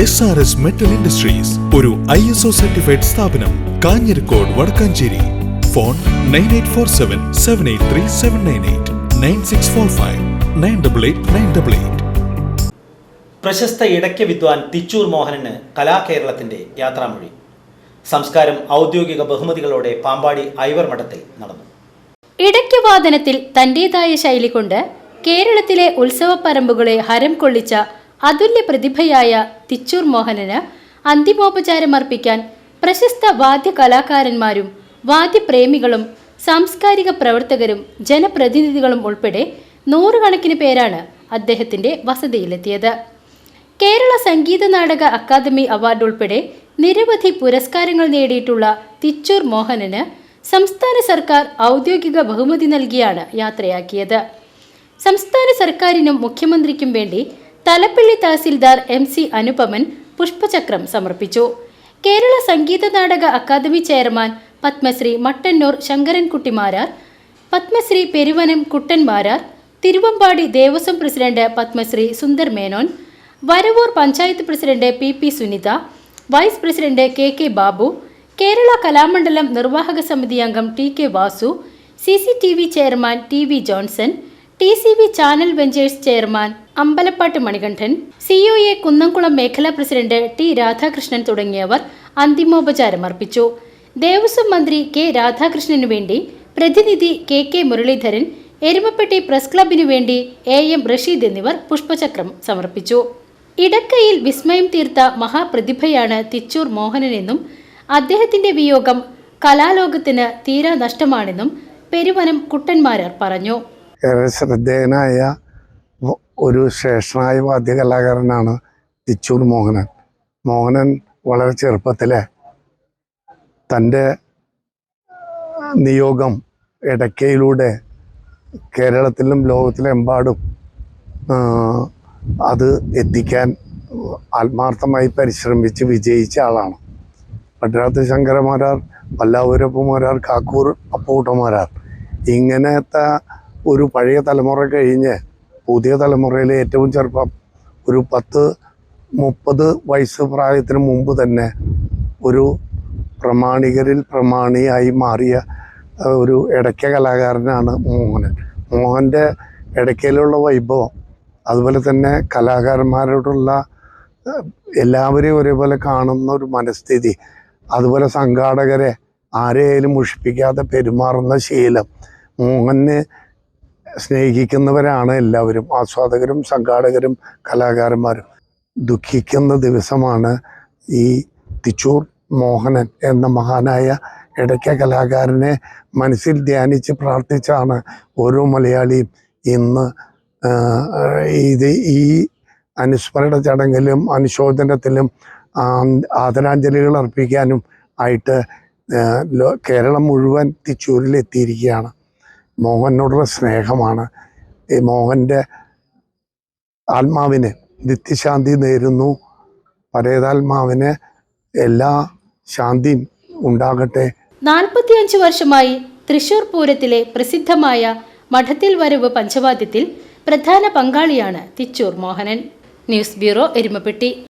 S R S metal industries ഒരു I S O certified സ്ഥാപനം Kanjirakode Vadakkanchery. Phone nine eight four seven seven eight three seven nine eight nine six four five nine double eight nine double eight പ്രശസ്ത ഇടയ്ക്ക വിദ്വാൻ തിച്ചൂർ മോഹനന് കലാകേരളത്തിന്റെ യാത്രാമൊഴി. സംസ്കാരം ഔദ്യോഗിക ബഹുമതികളോടെ പാമ്പാടി ഐവർ മഠത്തിൽ നടന്നു. ഇടയ്ക്ക വാദനത്തിൽ തന്റേതായ ശൈലി കൊണ്ട് കേരളത്തിലെ ഉത്സവപ്പറമ്പുകളെ ഹരം കൊള്ളിച്ച അതുല്യ പ്രതിഭയായ തിച്ചൂർ മോഹനന് അന്തിമോപചാരമർപ്പിക്കാൻ പ്രശസ്ത വാദ്യ കലാകാരന്മാരും വാദ്യപ്രേമികളും സാംസ്കാരിക പ്രവർത്തകരും ജനപ്രതിനിധികളും ഉൾപ്പെടെ നൂറുകണക്കിന് പേരാണ് അദ്ദേഹത്തിന്റെ വസതിയിലെത്തിയത്. കേരള സംഗീത നാടക അക്കാദമി അവാർഡ് ഉൾപ്പെടെ നിരവധി പുരസ്കാരങ്ങൾ നേടിയിട്ടുള്ള തിച്ചൂർ മോഹനന് സംസ്ഥാന സർക്കാർ ഔദ്യോഗിക ബഹുമതി നൽകിയാണ് യാത്രയാക്കിയത്. സംസ്ഥാന സർക്കാരിനും മുഖ്യമന്ത്രിക്കും വേണ്ടി തലപ്പള്ളി തഹസിൽദാർ എം സി അനുപമൻ പുഷ്പചക്രം സമർപ്പിച്ചു. Kerala Sangeetha Nataka Akademi chairman Padmashri Mattannur Sankarankutty Marar Padmashri Peruvanam Kuttan Marar Thiruvambadi Devaswom president Padmashri Sundar Menon Varavoor panchayat president P P Sunitha vice president K K Babu Kerala Kalamandalam നിർവാഹക സമിതി അംഗം T K Vasu C C T V chairman T V Johnson T C B channel ventures chairman Ambalappattu Manikandan C A Kunnamkulam മേഖലാ president T Radhakrishnan തുടങ്ങിയവർ അന്തിമോപചാരമർപ്പിച്ചു ദേവസ്വം മന്ത്രി K രാധാകൃഷ്ണനു വേണ്ടി പ്രതിനിധി K K Muraleedharan Erumapetty press ക്ലബിനു വേണ്ടി എ എം റഷീദ് എന്നിവർ പുഷ്പചക്രം സമർപ്പിച്ചു. ഇടക്കയിൽ വിസ്മയം തീർത്ത മഹാപ്രതിഭയാണ് തിച്ചൂർ മോഹനനെന്നും അദ്ദേഹത്തിന്റെ വിയോഗം കലാലോകത്തിന് തീരാ നഷ്ടമാണെന്നും പെരുവനം കുട്ടന്മാരർ പറഞ്ഞു. ഏറെ ശ്രദ്ധേയനായ ഒരു ശ്രേഷ്ഠനായ വാദ്യകലാകാരനാണ് തിച്ചൂർ മോഹനൻ. മോഹനൻ വളരെ ചെറുപ്പത്തിലെ തന്റെ നിയോഗം ഇടയ്ക്കയിലൂടെ കേരളത്തിലും ലോകത്തിലെമ്പാടും അത് എത്തിക്കാൻ ആത്മാർത്ഥമായി പരിശ്രമിച്ച് വിജയിച്ച ആളാണ്. പട്ടരാത്ത് ശങ്കരമാരാർ പല്ലാവൂരപ്പമാരാർ കാക്കൂർ അപ്പൂട്ടമാരാർ ഇങ്ങനത്തെ ഒരു പഴയ തലമുറ കഴിഞ്ഞ് പുതിയ തലമുറയിലെ ഏറ്റവും ചെറുപ്പം ഒരു പത്ത് മുപ്പത് വയസ്സ് പ്രായത്തിന് മുമ്പ് തന്നെ ഒരു പ്രമാണികരിൽ പ്രമാണിയായി മാറിയ ഒരു ഇടയ്ക്ക കലാകാരനാണ് മോഹനൻ. മോഹന്റെ ഇടയ്ക്കയിലുള്ള വൈഭവം അതുപോലെ തന്നെ കലാകാരന്മാരോടുള്ള എല്ലാവരെയും ഒരേപോലെ കാണുന്ന ഒരു മനസ്ഥിതി അതുപോലെ സംഘാടകരെ ആരെയായാലും മുഷിപ്പിക്കാതെ പെരുമാറുന്ന ശീലം മോഹനെ സ്നേഹിക്കുന്നവരാണ് എല്ലാവരും. ആസ്വാദകരും സംഘാടകരും കലാകാരന്മാരും. ദുഃഖിക്കുന്ന ദിവസമാണ് ഈ തിച്ചൂർ മോഹനൻ എന്ന മഹാനായ ഇടയ്ക്ക കലാകാരനെ മനസ്സിൽ ധ്യാനിച്ച് പ്രാർത്ഥിച്ചാണ് ഓരോ മലയാളിയും ഇന്ന് ഇത് ഈ അനുസ്മരണ ചടങ്ങിലും അനുശോചനത്തിലും ആദരാഞ്ജലികൾ അർപ്പിക്കാനും ആയിട്ട് കേരളം മുഴുവൻ തിച്ചൂരിൽ എത്തിയിരിക്കുകയാണ് മോഹനോടുള്ള സ്നേഹമാണ്. ഈ മോഹന്റെ ആത്മാവിന് നിത്യശാന്തി നേരുന്നു. പരേതാത്മാവിന് എല്ലാ ശാന്തിയും ഉണ്ടാകട്ടെ. നാൽപ്പത്തിയഞ്ച് വർഷമായി തൃശൂർ പൂരത്തിലെ പ്രസിദ്ധമായ മഠത്തിൽ വരവ് പഞ്ചവാദ്യത്തിൽ പ്രധാന പങ്കാളിയാണ് Thichur Mohanan. News bureau Erumapetty.